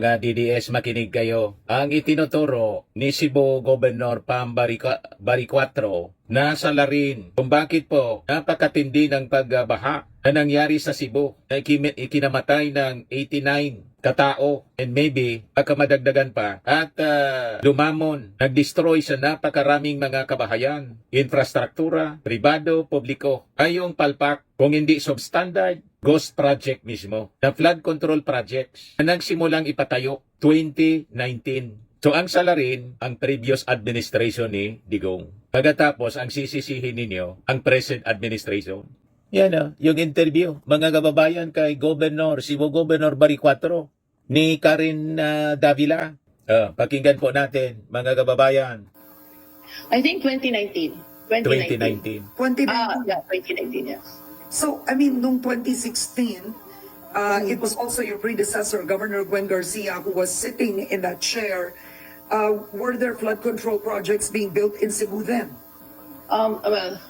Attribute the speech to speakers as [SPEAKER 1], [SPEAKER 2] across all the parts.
[SPEAKER 1] Mga DDS makinig kayo. Ang itinuturo ni Cebu Governor Pam Baricuatro na salarin kung bakit po napakatindi ng pagbaha na nangyari sa Cebu na ikinamatay ng 89 katao and maybe baka madagdagan pa at ah, lumamon, nag-destroy sa napakaraming mga kabahayan, infrastruktura, pribado, publiko, ay yung palpak kung hindi substandard ghost project mismo, na flood control projects na nagsimulang ipatayo 2019. So ang salarin, ang previous administration ni Digong. Pagkatapos, ang sisisihin ninyo, ang present administration. Yan ah, yung interview, mga kababayan kay Governor, Cebu Governor Baricuatro, ni Karen ah, Davila. Ah, pakinggan po natin, mga kababayan,
[SPEAKER 2] I think 2019. 2019.
[SPEAKER 1] 2019.
[SPEAKER 3] 2019.
[SPEAKER 2] Ah, yeah, 2019, yes.
[SPEAKER 3] So, I mean, noong 2016, uh, it was also your predecessor, Governor Gwen Garcia, who was sitting in that chair. Uh, were there flood control projects being built in Cebu then?
[SPEAKER 2] Um, well,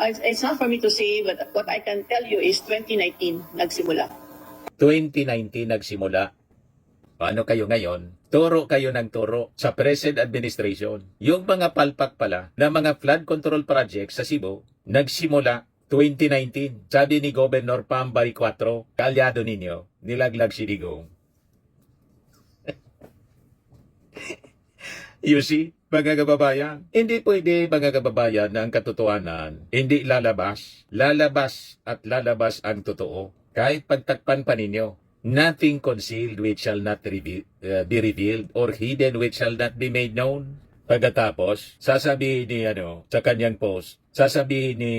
[SPEAKER 2] I, it's not for me to say, but what I can tell you is 2019 nagsimula.
[SPEAKER 1] 2019 nagsimula. Paano kayo ngayon? Turo kayo ng turo sa present administration. Yung mga palpak pala na mga flood control projects sa Cebu, nagsimula 2019. Sabi ni Governor Pam Baricuatro, kalyado ninyo, nilaglag si Digong. You see, mga kababayan, hindi pwede mga kababayan na ang katotohanan hindi lalabas. Lalabas at lalabas ang totoo. Kahit pagtakpan pa ninyo, nothing concealed which shall not uh, be revealed or hidden which shall not be made known. Pagkatapos, sasabihin ni ano, sa kanyang post, sasabihin ni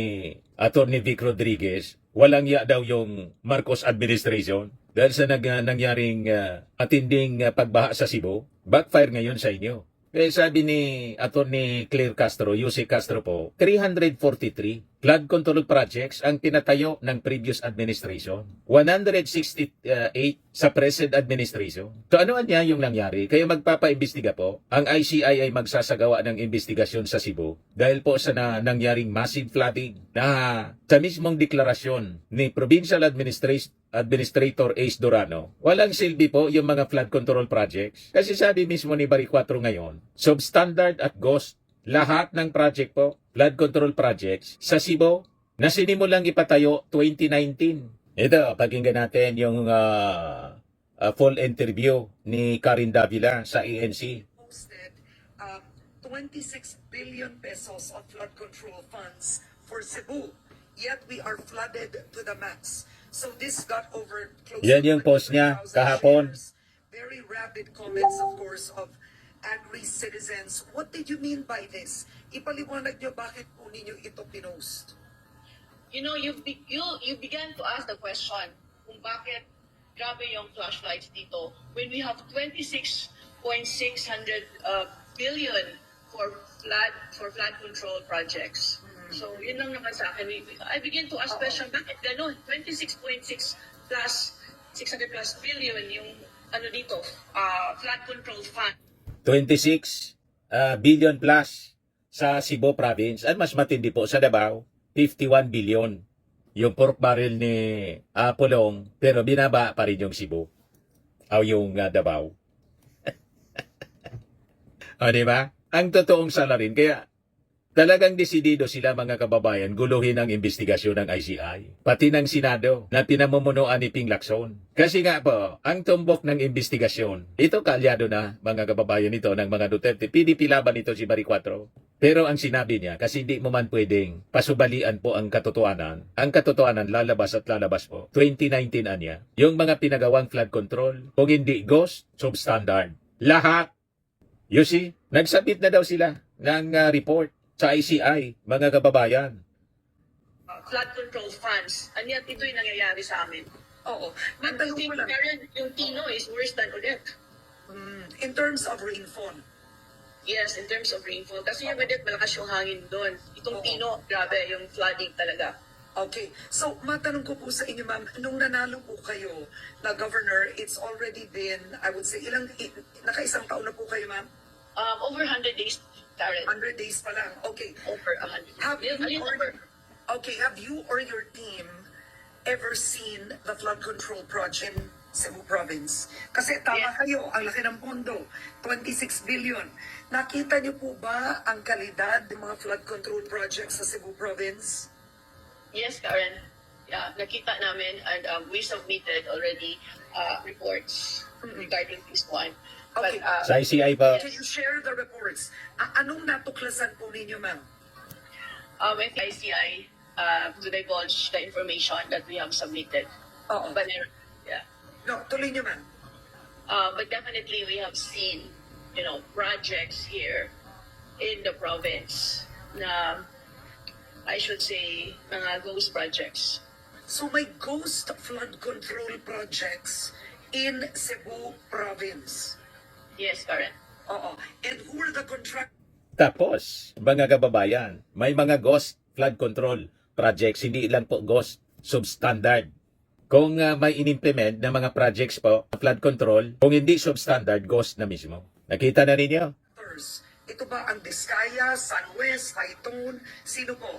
[SPEAKER 1] Attorney Vic Rodriguez, walang ya daw yung Marcos administration dahil sa nag, nangyaring uh, atinding uh, pagbaha sa Cebu, backfire ngayon sa inyo. Kaya sabi ni Attorney Claire Castro, Yusek Castro po, 343 flood control projects ang pinatayo ng previous administration. 168 sa present administration. So ano niya yung nangyari? Kaya magpapaimbestiga po, ang ICI ay magsasagawa ng investigasyon sa Cebu dahil po sa na, nangyaring massive flooding na sa mismong deklarasyon ni Provincial Administration Administrator Ace Durano, walang silbi po yung mga flood control projects. Kasi sabi mismo ni Baricuatro ngayon, substandard at ghost, lahat ng project po, flood control projects, sa Cebu, na sinimulang ipatayo 2019. Ito, pakinggan natin yung ah, ah, full interview ni Karin Davila sa ANC.
[SPEAKER 3] Posted uh, 26 billion pesos of flood control funds for Cebu. Yet we are flooded to the max. So this got over close
[SPEAKER 1] Yan yung post niya
[SPEAKER 3] 23,000
[SPEAKER 1] kahapon.
[SPEAKER 3] shares. Very rapid comments, of course, of angry citizens. What did you mean by this? Ipaliwanag niyo bakit po ninyo ito pinost.
[SPEAKER 2] You know, you, be- you, you began to ask the question kung bakit grabe yung flashlights dito when we have 26.600 uh, billion for flood for flood control projects. So, yun lang naman sa akin. I begin to ask question, bakit gano'n? 26.6 plus 600 plus billion yung ano dito, uh, flood control fund.
[SPEAKER 1] 26 ah, billion plus sa Cebu province. At mas matindi po sa Davao, 51 billion. Yung pork barrel ni Apolong, pero binaba pa rin yung Cebu. O yung ah, Davao. o, di ba? Ang totoong salarin. Kaya talagang desidido sila mga kababayan guluhin ang investigasyon ng ICI. Pati ng Senado na pinamumunuan ni Ping Lacson. Kasi nga po, ang tumbok ng investigasyon, ito kalyado na mga kababayan nito ng mga Duterte. PDP laban ito si Baricuatro. Pero ang sinabi niya, kasi hindi mo man pwedeng pasubalian po ang katotohanan. Ang katotohanan lalabas at lalabas po. 2019 anya, yung mga pinagawang flood control, kung hindi ghost, substandard. Lahat You see, nagsabit na daw sila ng ah, report sa ICI, mga kababayan.
[SPEAKER 2] uh, flood control funds. And yet, ito yung nangyayari sa amin.
[SPEAKER 3] Oo.
[SPEAKER 2] Think,
[SPEAKER 3] ko lang,
[SPEAKER 2] Karen, yung Tino is worse than ulit.
[SPEAKER 3] mm, in terms of rainfall,
[SPEAKER 2] Yes, in terms of rainfall. Kasi yung ulit, malakas yung hangin doon. Itong
[SPEAKER 3] Oo.
[SPEAKER 2] Tino, grabe, yung flooding talaga.
[SPEAKER 3] Okay. So, matanong ko po sa inyo, ma'am, nung nanalo po kayo na governor, it's already been, I would say, ilang, i- nakaisang taon na po kayo, ma'am?
[SPEAKER 2] Um, over 100 days, Karen.
[SPEAKER 3] 100 days pa lang. Okay.
[SPEAKER 2] Over 100 days.
[SPEAKER 3] Have you,
[SPEAKER 2] yun
[SPEAKER 3] or,
[SPEAKER 2] over.
[SPEAKER 3] okay, have you or your team ever seen the flood control project Cebu Province. Kasi tama
[SPEAKER 2] Yes.
[SPEAKER 3] kayo, ang laki ng pondo, 26 billion. Nakita niyo po ba ang kalidad ng mga flood control projects sa Cebu Province?
[SPEAKER 2] Yes, Karen. Yeah, nakita namin and um, we submitted already uh, reports regarding this one. But
[SPEAKER 3] Okay.
[SPEAKER 2] uh,
[SPEAKER 1] Sa ICI ba?
[SPEAKER 3] Can you share the reports? A- anong natuklasan po ninyo, ma'am?
[SPEAKER 2] um, with ICI uh, to divulge the information that we have submitted.
[SPEAKER 3] Oo.
[SPEAKER 2] But yeah,
[SPEAKER 3] No, tuloy niyo, ma'am.
[SPEAKER 2] uh, but definitely we have seen, you know, projects here in the province na I should say mga ghost projects.
[SPEAKER 3] So may ghost flood control projects in Cebu Province.
[SPEAKER 2] Yes, Karen.
[SPEAKER 3] Oo. And who are the contract
[SPEAKER 1] Tapos, mga kababayan, may mga ghost flood control projects, hindi lang po ghost, substandard. Kung ah, may inimplement na mga projects po, flood control, kung hindi substandard, ghost na mismo. Nakita na ninyo?
[SPEAKER 3] Ito ba ang Diskaya, Sunwest, Taytone? Sino po?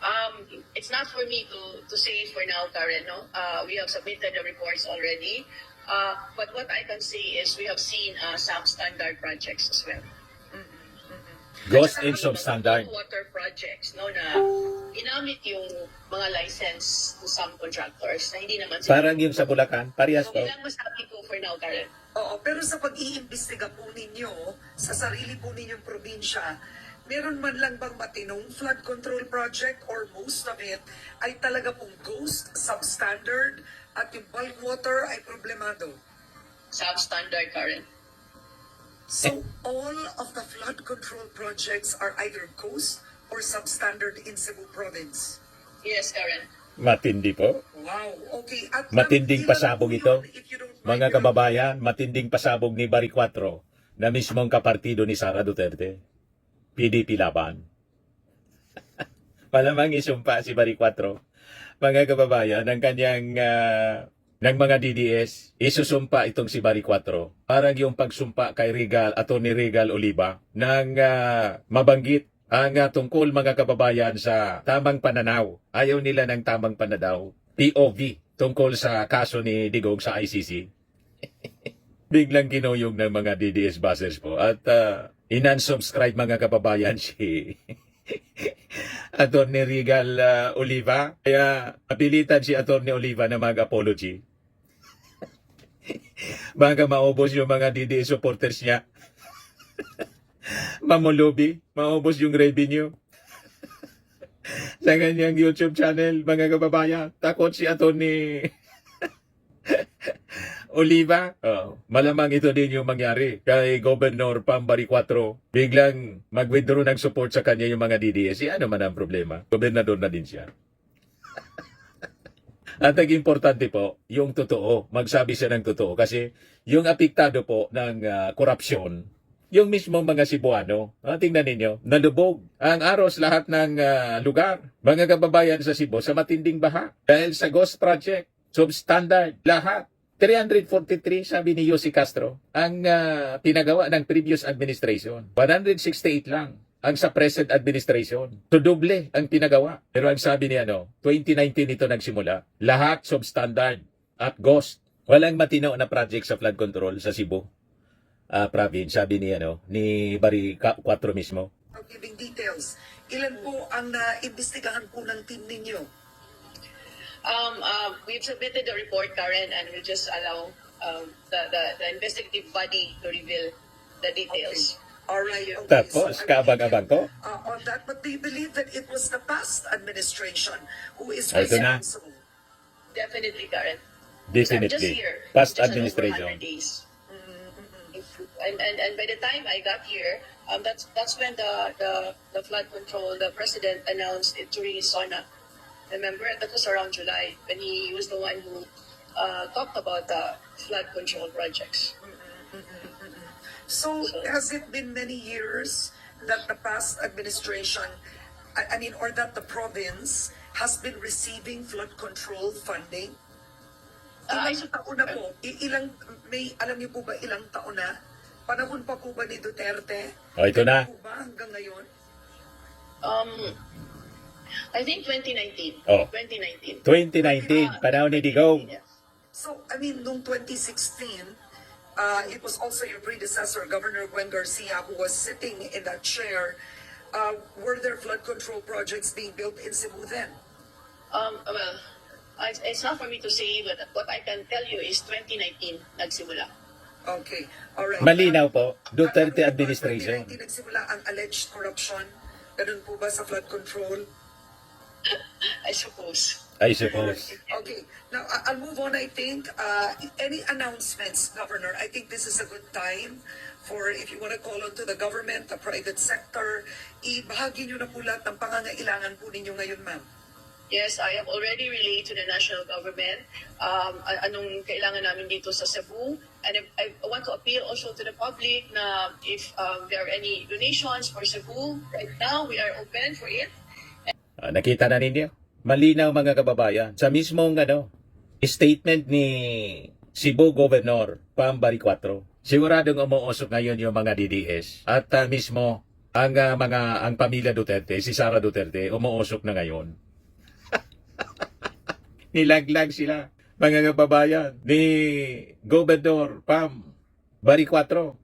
[SPEAKER 2] Um, it's not for me to, to say for now, Karen. No, uh, we have submitted the reports already. Uh, but what I can say is we have seen uh, some standard projects as well.
[SPEAKER 1] Ghost and substandard.
[SPEAKER 2] Water projects, no, na inamit yung mga license to some contractors na hindi naman sila.
[SPEAKER 1] Parang yung sa Bulacan, parehas
[SPEAKER 2] So,
[SPEAKER 1] po.
[SPEAKER 2] ilang masabi ko for now, Karen.
[SPEAKER 3] Oo, pero sa pag-iimbestiga po ninyo, sa sarili po ninyong probinsya, meron man lang bang matinong flood control project or most of it ay talaga pong ghost, substandard, at yung bulk water ay problemado?
[SPEAKER 2] Substandard, Karen.
[SPEAKER 3] So all of the flood control projects are either ghost or substandard in Cebu Province.
[SPEAKER 2] Yes, Karen.
[SPEAKER 1] Matindi po.
[SPEAKER 3] Wow, okay. At
[SPEAKER 1] Matinding pasabog ito. Mga kababayan, matinding pasabog ni Bari 4 na mismong kapartido ni Sara Duterte. PDP laban. Malamang isumpa si Bari 4. Mga kababayan, ng kanyang ah, ng mga DDS, isusumpa itong si Bari 4. Parang yung pagsumpa kay Regal, Atty. Regal Oliva, ng ah, mabanggit ang ah, tungkol mga kababayan sa tamang pananaw. Ayaw nila ng tamang pananaw. POV tungkol sa kaso ni Digong sa ICC. Biglang kinuyog ng mga DDS buzzers po at uh, inan-subscribe mga kababayan si Attorney Regal ah, Oliva. Kaya napilitan si Attorney Oliva na mag-apology. Baka maubos yung mga DDS supporters niya. Mamulubi, maubos yung revenue. Sa kanyang YouTube channel, mga kababayan, takot si Attorney Oliva. Oh, malamang ito din yung mangyari kay Governor Pambari 4. Biglang mag-withdraw ng support sa kanya yung mga DDS. Eh, ano man ang problema? Gobernador na din siya. At ang importante po, yung totoo. Magsabi siya ng totoo. Kasi yung apektado po ng ah, korupsyon, yung mismong mga Cebuano, ah, tingnan ninyo, nalubog ang aros lahat ng ah, lugar. Mga kababayan sa Cebu sa matinding baha. Dahil sa Ghost Project, substandard, lahat. 343, sabi ni Yossi Castro, ang ah, pinagawa ng previous administration. 168 lang ang sa present administration. So doble ang pinagawa. Pero ang sabi ni ano, 2019 ito nagsimula. Lahat substandard at ghost. Walang matino na project sa flood control sa Cebu ah, province, sabi ni ano, ni Bari 4 mismo.
[SPEAKER 3] Without giving details, ilan po ang naimbestigahan po ng team ninyo?
[SPEAKER 2] Um, uh, we've submitted the report, Karen, and we'll just allow um, the, the, the investigative body to reveal the details.
[SPEAKER 3] Alright, okay.
[SPEAKER 1] Tapos,
[SPEAKER 3] So, I
[SPEAKER 1] kaabang-abang ko.
[SPEAKER 3] uh, on that, but you believe that it was the past administration who is
[SPEAKER 1] ito na.
[SPEAKER 3] responsible?
[SPEAKER 2] Definitely, Karen. I'm just
[SPEAKER 1] Definitely.
[SPEAKER 2] here.
[SPEAKER 1] Past
[SPEAKER 2] just
[SPEAKER 1] administration.
[SPEAKER 2] 100 days. If- And, and, and by the time I got here, um, that's that's when the, the, the flood control, the president announced it during his Remember, that was around July when he was the one who uh, talked about the flood control projects.
[SPEAKER 3] So, has it been many years that the past administration, I, I mean, or that the province has been receiving flood control funding?
[SPEAKER 2] Ah,
[SPEAKER 3] Ilang taon na po? I- ilang, may, alam niyo po ba ilang taon na? Panahon pa po ba ni Duterte?
[SPEAKER 1] Oh, ito na.
[SPEAKER 3] Po ba hanggang ngayon?
[SPEAKER 2] Um, I think 2019.
[SPEAKER 1] Oh.
[SPEAKER 2] 2019.
[SPEAKER 1] 2019, panahon ni Digong.
[SPEAKER 2] Yeah.
[SPEAKER 3] So, I mean, noong 2016, uh, it was also your predecessor, Governor Gwen Garcia, who was sitting in that chair. Uh, were there flood control projects being built in Cebu then?
[SPEAKER 2] Um, well, it's, it's not for me to say, but what I can tell you is 2019 nagsimula.
[SPEAKER 3] Okay, all right.
[SPEAKER 1] Malinaw po, Duterte
[SPEAKER 3] Ano po ba,
[SPEAKER 1] administration.
[SPEAKER 3] 2019 nagsimula ang alleged corruption. Ganun po ba sa flood control?
[SPEAKER 2] I suppose.
[SPEAKER 1] I suppose.
[SPEAKER 3] Okay, now I- I'll move on. I think uh, any announcements, Governor. I think this is a good time for if you want to call on to the government, the private sector, ibahagi niyo na po lahat ng pangangailangan po ninyo ngayon, ma'am.
[SPEAKER 2] Yes, I have already relayed to the national government um, a- anong kailangan namin dito sa Cebu. And I, I want to appeal also to the public na if um, there are any donations for Cebu, right now we are open for it.
[SPEAKER 1] Ah, nakita na ninyo? Malinaw mga kababayan. Sa mismong ano, statement ni Cebu Governor Pam Baricotro. Siguradong umuusok ngayon yung mga DDS. At ah, mismo ang ah, mga ang pamilya Duterte, si Sara Duterte, umuusok na ngayon. Nilaglag sila mga kababayan ni Governor Pam Baricotro.